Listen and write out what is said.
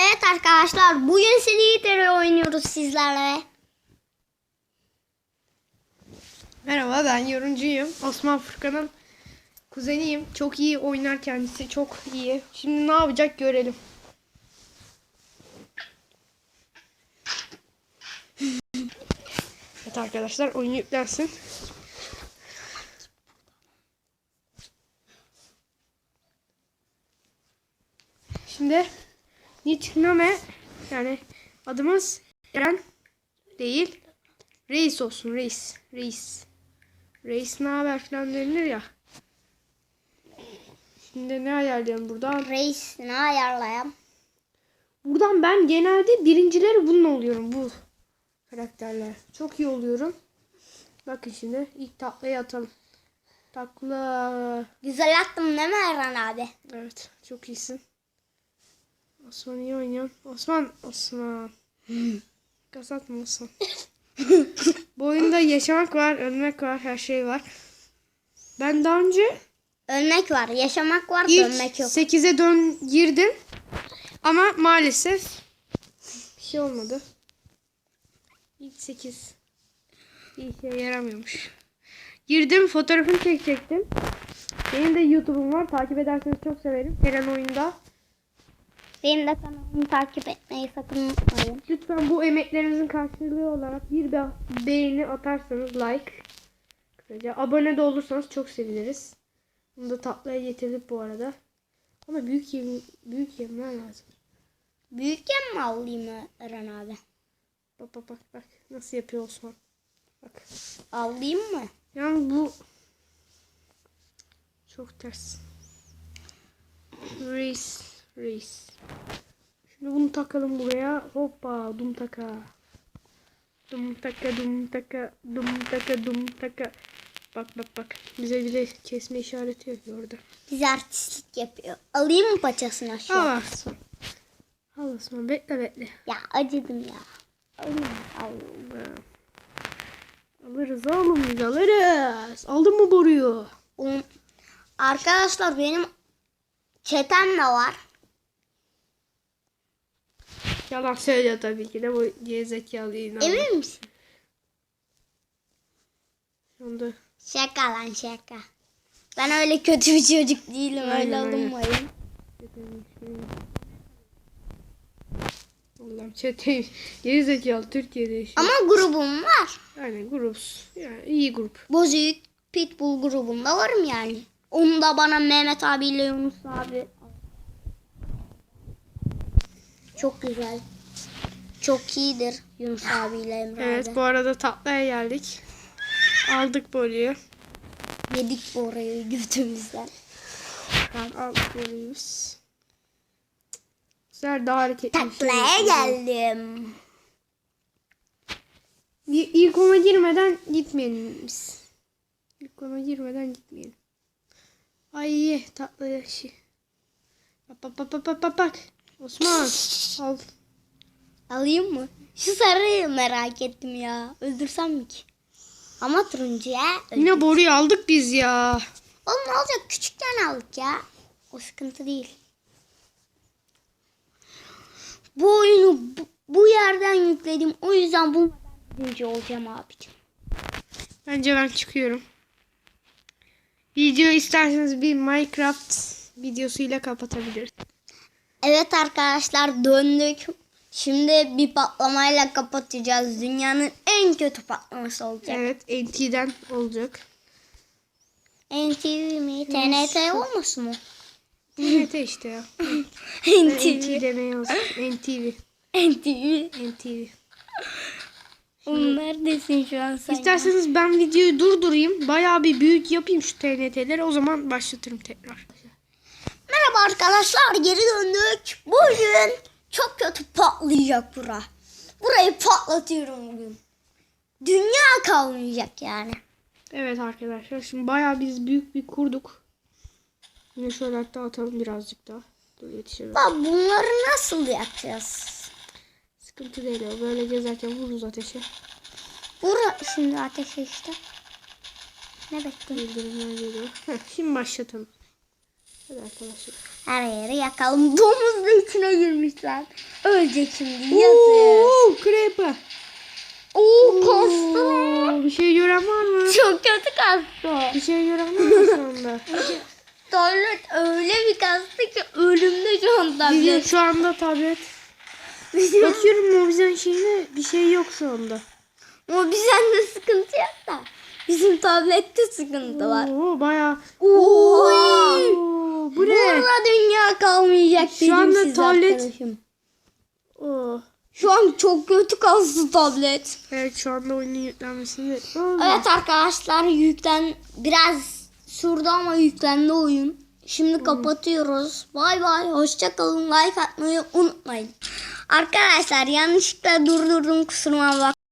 Evet arkadaşlar bugün Slither'ı oynuyoruz sizlerle. Merhaba ben yorumcuyum. Osman Furkan'ın kuzeniyim. Çok iyi oynar kendisi. Çok iyi. Şimdi ne yapacak görelim. Evet arkadaşlar oyun yüklensin. Şimdi Nitname yani adımız Eren değil. Reis olsun reis. Reis. Reis ne haber falan denilir ya. Şimdi ne ayarlayalım buradan? Reis ne ayarlayayım? Buradan ben genelde birincileri bununla oluyorum bu karakterler. Çok iyi oluyorum. Bakın şimdi ilk taklayı atalım. Takla. Güzel attım değil mi Eren abi? Evet çok iyisin. Osman iyi oynuyor. Osman. Osman. Gaz atma Osman. bu oyunda yaşamak var, ölmek var, her şey var. Ben daha önce Ölmek var, yaşamak var, İlk dönmek yok. 8'e dön girdim. Ama maalesef bir şey olmadı. İlk 8 bir işe yaramıyormuş. Girdim fotoğrafını çekecektim. Benim de YouTube'um var. Takip ederseniz çok severim. Eren oyunda. Benim de kanalımı takip etmeyi sakın unutmayın. Lütfen bu emeklerinizin karşılığı olarak bir be- beğeni atarsanız like. Kısaca abone de olursanız çok seviniriz. Bunu da tatlıya getirdik bu arada. Ama büyük yem büyük yemler lazım. Büyükken mi alayım Eren abi? Bak bak bak bak nasıl yapıyor Osman. Bak. Alayım mı? Yani bu çok ters. Reis, reis. Şimdi bunu takalım buraya. Hoppa, dum taka. Dum taka, dum taka, dum taka, dum taka. Bak bak bak. Bize bir de kesme işareti yapıyor orada. Bize artistlik yapıyor. Alayım mı paçasını aşağı? Al Osman. Al Osman bekle bekle. Ya acıdım ya. Alayım, alayım. Alırız oğlum biz alırız. Aldın mı boruyu? Arkadaşlar benim çetem de var. Yalan söylüyor tabii ki de bu gerizekalı inanma. Emin misin? Şu anda Şaka lan şaka. Ben öyle kötü bir çocuk değilim. öyle Aynen, aynen. alınmayın. Allah'ım çete gerizekalı Türkiye'de yaşıyor. Ama grubum var. Aynen grups. Yani iyi grup. Bozüyük Pitbull grubunda varım yani. Onu da bana Mehmet abiyle Yunus abi. Çok güzel. Çok iyidir Yunus abiyle Emre Evet abi. bu arada tatlıya geldik. Aldık boruyu. Yedik bu orayı götümüzden. Aldık boruyuz. Güzel daha hareketli. şey yapalım. geldim. İ- İlk ona girmeden gitmeyelim biz. İlk ona girmeden gitmeyelim. Ay tatlı. Bak bak bak bak bak bak bak. Osman al. Alayım mı? Şu sarıyı merak ettim ya. Öldürsem mi ki? Ama turuncuya öldür. Yine boruyu aldık biz ya. Oğlum ne olacak? Küçükten aldık ya. O sıkıntı değil. Bu oyunu bu, bu yerden yükledim. O yüzden bu birinci olacağım abicim. Bence ben çıkıyorum. Video isterseniz bir Minecraft videosuyla kapatabiliriz. Evet arkadaşlar döndük. Şimdi bir patlamayla kapatacağız. Dünyanın en kötü patlaması olacak. Evet NT'den olacak. NTV mi? TNT olmasın mı? TNT işte ya. NT NTV. demeye olsun. NTV. NTV. NTV. Oğlum neredesin şu an sen? İsterseniz ben videoyu durdurayım. Bayağı bir büyük yapayım şu TNT'leri. O zaman başlatırım tekrar. Merhaba arkadaşlar geri döndük. Bugün çok kötü patlayacak bura. Burayı patlatıyorum bugün. Dünya kalmayacak yani. Evet arkadaşlar. Şimdi bayağı biz büyük bir kurduk. Yine şöyle hatta atalım birazcık daha. Dur yetişelim. Bak bunları nasıl yapacağız? Sıkıntı değil o. Böyle gezerken vururuz ateşe. Bura şimdi ateşe işte. Ne bekliyorsun? Bildirimler geliyor. Heh, şimdi başlatalım. Hadi arkadaşlar. Her yeri yakalım. Domuz da içine girmişler. Ölecek şimdi yazık. Oo, creeper. Oo kastı. Oo, bir şey gören var mı? Çok kötü kastı. Bir şey gören var mı anda? Tablet öyle bir kastı ki ölümde şu an Bizim tablet. şu anda tablet. Bizim, Bakıyorum Mobizen şeyine bir şey yok şu anda. ama bizden de sıkıntı yok da. Bizim tablette sıkıntı var. Oo bayağı. Oy! Oo, bu ne? Burada dünya kalmayacak Şu anda tablet- arkadaşım. Oo. Şu an çok kötü kastı tablet. Evet şu anda oyunun yüklenmesini bekliyorum. Evet arkadaşlar yüklen biraz sürdü ama yüklendi oyun. Şimdi kapatıyoruz. Bay bay. Hoşça kalın. Like atmayı unutmayın. Arkadaşlar yanlışlıkla durdurdum kusuruma bak.